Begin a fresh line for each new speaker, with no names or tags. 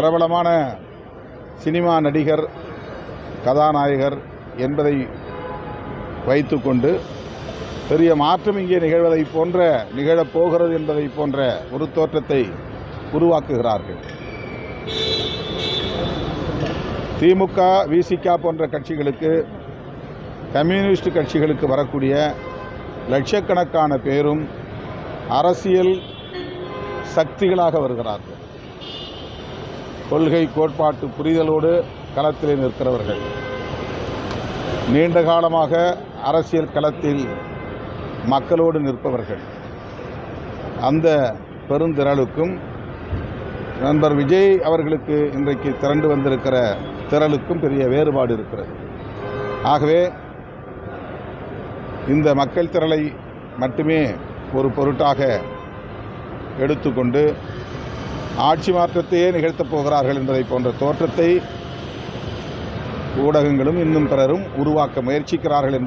பிரபலமான சினிமா நடிகர் கதாநாயகர் என்பதை வைத்துக்கொண்டு பெரிய மாற்றம் இங்கே நிகழ்வதை போன்ற நிகழப்போகிறது என்பதை போன்ற ஒரு தோற்றத்தை உருவாக்குகிறார்கள். திமுக விசிக போன்ற கட்சிகளுக்கு கம்யூனிஸ்ட் கட்சிகளுக்கு வரக்கூடிய லட்சக்கணக்கான பேரும் அரசியல் சக்திகளாக வருகிறார்கள். கொள்கை கோட்பாட்டு புரிதலோடு களத்திலே நிற்கிறவர்கள். நீண்ட காலமாக அரசியல் களத்தில் மக்களோடு நிற்பவர்கள். அந்த பெருந்திரளுக்கும் நண்பர் விஜய் அவர்களுக்கு இன்றைக்கு திரண்டு வந்திருக்கிற திரளுக்கும் பெரிய வேறுபாடு இருக்கிறது. ஆகவே இந்த மக்கள் திரளை மட்டுமே ஒரு பொருட்டாக எடுத்துக்கொண்டு ஆட்சி மாற்றத்தையே நிகழ்த்தப் போகிறார்கள் என்பதை போன்ற தோற்றத்தை ஊடகங்களும் இன்னும் பிறரும் உருவாக்க முயற்சிக்கிறார்கள் என்பது